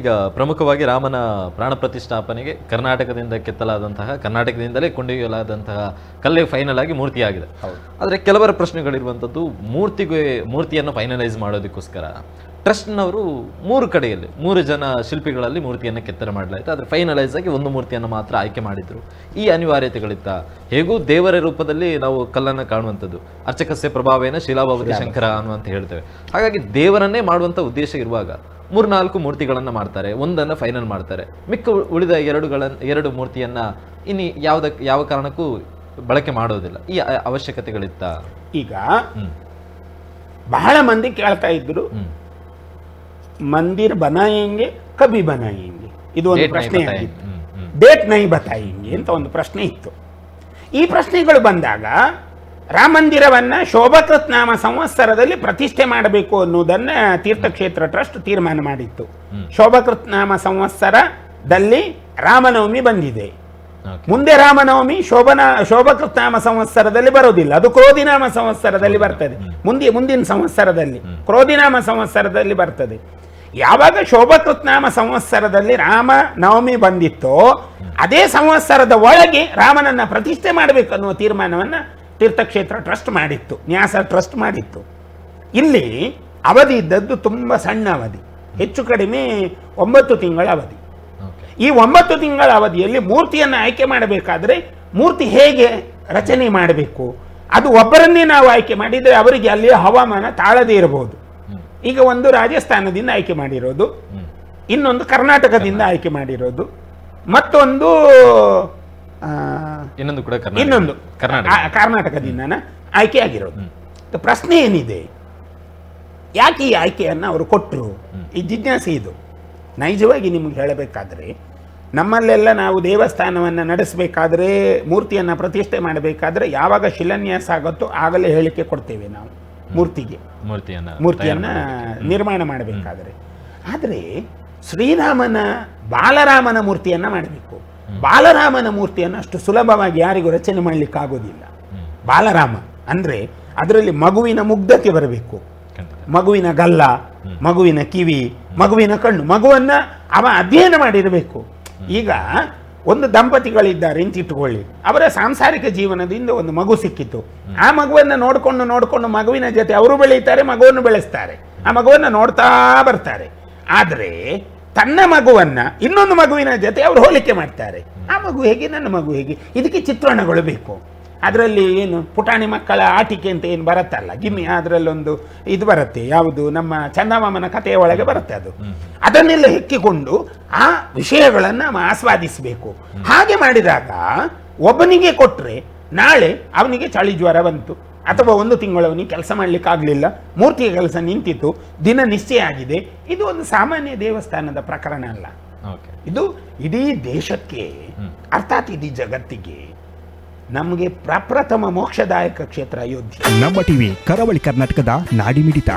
ಈಗ ಪ್ರಮುಖವಾಗಿ ರಾಮನ ಪ್ರಾಣ ಪ್ರತಿಷ್ಠಾಪನೆಗೆ ಕರ್ನಾಟಕದಿಂದ ಕೆತ್ತಲಾದಂತಹ ಕರ್ನಾಟಕದಿಂದಲೇ ಕೊಂಡೊಯ್ಯಲಾದಂತಹ ಕಲ್ಲೇ ಫೈನಲ್ ಆಗಿ ಮೂರ್ತಿಯಾಗಿದೆ. ಆದರೆ ಕೆಲವರ ಪ್ರಶ್ನೆಗಳಿರುವಂಥದ್ದು ಮೂರ್ತಿಗೆ ಮೂರ್ತಿಯನ್ನು ಫೈನಲೈಸ್ ಮಾಡೋದಕ್ಕೋಸ್ಕರ ಟ್ರಸ್ಟ್ನವರು ಮೂರು ಕಡೆಯಲ್ಲಿ ಮೂರು ಜನ ಶಿಲ್ಪಿಗಳಲ್ಲಿ ಮೂರ್ತಿಯನ್ನು ಕೆತ್ತನೆ ಮಾಡಲಾಯಿತು. ಆದರೆ ಫೈನಲೈಸ್ ಆಗಿ ಒಂದು ಮೂರ್ತಿಯನ್ನು ಮಾತ್ರ ಆಯ್ಕೆ ಮಾಡಿದ್ರು. ಈ ಅನಿವಾರ್ಯತೆಗಳಿತ್ತ ಹೇಗೂ ದೇವರ ರೂಪದಲ್ಲಿ ನಾವು ಕಲ್ಲನ್ನು ಕಾಣುವಂಥದ್ದು ಅರ್ಚಕಸ್ಯ ಪ್ರಭಾವೇನ ಶಿಲಾಭಾವತಿ ಶಂಕರ ಅನ್ನುವಂತ ಹೇಳ್ತೇವೆ. ಹಾಗಾಗಿ ದೇವರನ್ನೇ ಮಾಡುವಂಥ ಉದ್ದೇಶ ಇರುವಾಗ ಮೂರ್ನಾಲ್ಕು ಮೂರ್ತಿಗಳನ್ನು ಮಾಡ್ತಾರೆ ಒಂದನ್ನು ಫೈನಲ್ ಮಾಡ್ತಾರೆ. ಮಿಕ್ಕ ಉಳಿದ ಎರಡುಗಳನ್ನು ಎರಡು ಮೂರ್ತಿಯನ್ನ ಇನ್ನು ಯಾವುದ ಯಾವ ಕಾರಣಕ್ಕೂ ಬಳಕೆ ಮಾಡೋದಿಲ್ಲ. ಈ ಅವಶ್ಯಕತೆಗಳಿತ್ತ. ಈಗ ಬಹಳ ಮಂದಿ ಕೇಳ್ತಾ ಇದ್ರು ಮಂದಿರ್ ಬನಾಯಂಗೆ ಕಬಿ ಬನಾಯಂಗೆ ಇದು ಒಂದು ಪ್ರಶ್ನೆ. ಆಗಿತ್ತು. ಡೇಟ್ ನೈ ಬತಾಯಿಂಗೆ ಅಂತ ಒಂದು ಪ್ರಶ್ನೆ ಇತ್ತು. ಈ ಪ್ರಶ್ನೆಗಳು ಬಂದಾಗ ರಾಮ ಮಂದಿರವನ್ನ ಶೋಭಕೃತ್ ನಾಮ ಸಂವತ್ಸರದಲ್ಲಿ ಪ್ರತಿಷ್ಠೆ ಮಾಡಬೇಕು ಅನ್ನುವುದನ್ನ ತೀರ್ಥಕ್ಷೇತ್ರ ಟ್ರಸ್ಟ್ ತೀರ್ಮಾನ ಮಾಡಿತ್ತು. ಶೋಭಕೃತ್ ನಾಮ ಸಂವತ್ಸರದಲ್ಲಿ ರಾಮನವಮಿ ಬಂದಿದೆ. ಮುಂದೆ ರಾಮನವಮಿ ಶೋಭನ ಶೋಭಕೃತ್ ನಾಮ ಸಂವತ್ಸರದಲ್ಲಿ ಬರೋದಿಲ್ಲ ಅದು ಕ್ರೋಧಿನಾಮ ಸಂವತ್ಸರದಲ್ಲಿ ಬರ್ತದೆ. ಮುಂದೆ ಮುಂದಿನ ಸಂವತ್ಸರದಲ್ಲಿ ಕ್ರೋಧಿನಾಮ ಸಂವತ್ಸರದಲ್ಲಿ ಬರ್ತದೆ. ಯಾವಾಗ ಶೋಭಕೃತ್ ನಾಮ ಸಂವತ್ಸರದಲ್ಲಿ ರಾಮ ನವಮಿ ಬಂದಿತ್ತೋ ಅದೇ ಸಂವತ್ಸರದ ಒಳಗೆ ರಾಮನನ್ನ ಪ್ರತಿಷ್ಠೆ ಮಾಡಬೇಕು ಅನ್ನುವ ತೀರ್ಮಾನವನ್ನ ತೀರ್ಥಕ್ಷೇತ್ರ ಟ್ರಸ್ಟ್ ಮಾಡಿತ್ತು ನ್ಯಾಸ ಟ್ರಸ್ಟ್ ಮಾಡಿತ್ತು. ಇಲ್ಲಿ ಅವಧಿ ಇದ್ದದ್ದು ತುಂಬ ಸಣ್ಣ ಅವಧಿ ಹೆಚ್ಚು ಕಡಿಮೆ ಒಂಬತ್ತು ತಿಂಗಳ ಅವಧಿ. ಈ ಒಂಬತ್ತು ತಿಂಗಳ ಅವಧಿಯಲ್ಲಿ ಮೂರ್ತಿಯನ್ನು ಆಯ್ಕೆ ಮಾಡಬೇಕಾದ್ರೆ ಮೂರ್ತಿ ಹೇಗೆ ರಚನೆ ಮಾಡಬೇಕು ಅದು ಒಬ್ಬರನ್ನೇ ನಾವು ಆಯ್ಕೆ ಮಾಡಿದರೆ ಅವರಿಗೆ ಅಲ್ಲಿ ಹವಾಮಾನ ತಾಳದೇ ಇರಬಹುದು. ಈಗ ಒಂದು ರಾಜಸ್ಥಾನದಿಂದ ಆಯ್ಕೆ ಮಾಡಿರೋದು ಇನ್ನೊಂದು ಕರ್ನಾಟಕದಿಂದ ಆಯ್ಕೆ ಮಾಡಿರೋದು ಮತ್ತೊಂದು ಇನ್ನೊಂದು ಕೂಡ ಇನ್ನೊಂದು. ಕರ್ನಾಟಕ. ಕರ್ನಾಟಕದಿಂದ ಆಯ್ಕೆ ಆಗಿರೋದು. ಪ್ರಶ್ನೆ ಏನಿದೆ? ಯಾಕೆ ಈ ಆಯ್ಕೆಯನ್ನು ಅವರು ಕೊಟ್ಟರು ಈ ಜಿಜ್ಞಾಸೆ ಇದು. ನೈಜವಾಗಿ ನಿಮಗೆ ಹೇಳಬೇಕಾದ್ರೆ ನಮ್ಮಲ್ಲೆಲ್ಲ ನಾವು ದೇವಸ್ಥಾನವನ್ನು ನಡೆಸಬೇಕಾದ್ರೆ ಮೂರ್ತಿಯನ್ನು ಪ್ರತಿಷ್ಠೆ ಮಾಡಬೇಕಾದ್ರೆ ಯಾವಾಗ ಶಿಲಾನ್ಯಾಸ ಆಗುತ್ತೋ ಆಗಲೇ ಹೇಳಿಕೆ ಕೊಡ್ತೇವೆ ನಾವು ಮೂರ್ತಿಗೆ. ಮೂರ್ತಿಯನ್ನ ಮೂರ್ತಿಯನ್ನ ನಿರ್ಮಾಣ ಮಾಡಬೇಕಾದ್ರೆ. ಆದರೆ ಶ್ರೀರಾಮನ ಬಾಲರಾಮನ ಮೂರ್ತಿಯನ್ನ ಮಾಡಬೇಕು. ಬಾಲರಾಮನ ಮೂರ್ತಿಯನ್ನು ಅಷ್ಟು ಸುಲಭವಾಗಿ ಯಾರಿಗೂ ರಚನೆ ಮಾಡಲಿಕ್ಕಾಗೋದಿಲ್ಲ. ಬಾಲರಾಮ ಅಂದ್ರೆ ಅದರಲ್ಲಿ ಮಗುವಿನ ಮುಗ್ಧತೆ ಬರಬೇಕು. ಮಗುವಿನ ಗಲ್ಲ ಮಗುವಿನ ಕಿವಿ ಮಗುವಿನ ಕಣ್ಣು ಮಗುವನ್ನ ಅವ ಅಧ್ಯಯನ ಮಾಡಿರಬೇಕು. ಈಗ ಒಂದು ದಂಪತಿಗಳಿದ್ದಾರೆ ಇಂತಿಟ್ಟುಕೊಳ್ಳಿ ಅವರ ಸಾಂಸಾರಿಕ ಜೀವನದಿಂದ ಒಂದು ಮಗು ಸಿಕ್ಕಿತು. ಆ ಮಗುವನ್ನ ನೋಡಿಕೊಂಡು ನೋಡಿಕೊಂಡು ಮಗುವಿನ ಜೊತೆ ಅವರು ಬೆಳೀತಾರೆ ಮಗುವನ್ನು ಬೆಳೆಸ್ತಾರೆ. ಆ ಮಗುವನ್ನ ನೋಡ್ತಾ ಬರ್ತಾರೆ. ಆದ್ರೆ ತನ್ನ ಮಗುವನ್ನ ಇನ್ನೊಂದು ಮಗುವಿನ ಜೊತೆ ಅವರು ಹೋಲಿಕೆ ಮಾಡ್ತಾರೆ. ಆ ಮಗು ಹೇಗೆ ನನ್ನ ಮಗು ಹೇಗೆ? ಇದಕ್ಕೆ ಚಿತ್ರಣಗಳು ಬೇಕು. ಅದರಲ್ಲಿ ಏನು ಪುಟಾಣಿ ಮಕ್ಕಳ ಆಟಿಕೆ ಅಂತ ಏನು ಬರುತ್ತಲ್ಲ? ಗಿಮ್ಮಿ ಅದರಲ್ಲೊಂದು ಇದು ಬರುತ್ತೆ. ಯಾವುದು? ನಮ್ಮ ಚಂದಮಾಮನ ಕಥೆಯ ಒಳಗೆ ಬರುತ್ತೆ ಅದು. ಅದನ್ನೆಲ್ಲ ಹೆಕ್ಕಿಕೊಂಡು ಆ ವಿಷಯಗಳನ್ನು ನಾವು ಆಸ್ವಾದಿಸಬೇಕು. ಹಾಗೆ ಮಾಡಿದಾಗ ಒಬ್ಬನಿಗೆ ಕೊಟ್ಟರೆ ನಾಳೆ ಅವನಿಗೆ ಚಳಿ ಜ್ವರ ಬಂತು. ಅಥವಾ ಒಂದು ತಿಂಗಳು ಅವನಿಗೆ ಕೆಲಸ ಮಾಡಲಿಕ್ಕಾಗಲಿಲ್ಲ ಮೂರ್ತಿಯ ಕೆಲಸ ನಿಂತಿತ್ತು ದಿನ ನಿಶ್ಚಯ ಆಗಿದೆ. ಇದು ಒಂದು ಸಾಮಾನ್ಯ ದೇವಸ್ಥಾನದ ಪ್ರಕರಣ ಅಲ್ಲ. ಇದು ಇಡೀ ದೇಶಕ್ಕೆ ಅರ್ಥಾತ್ ಇಡೀ ಜಗತ್ತಿಗೆ ನಮಗೆ ಪ್ರಪ್ರಥಮ ಮೋಕ್ಷದಾಯಕ ಕ್ಷೇತ್ರ ಅಯೋಧ್ಯೆ. ನಮ್ಮ ಟಿವಿ ಕರಾವಳಿ ಕರ್ನಾಟಕದ ನಾಡಿಮಿಡಿತ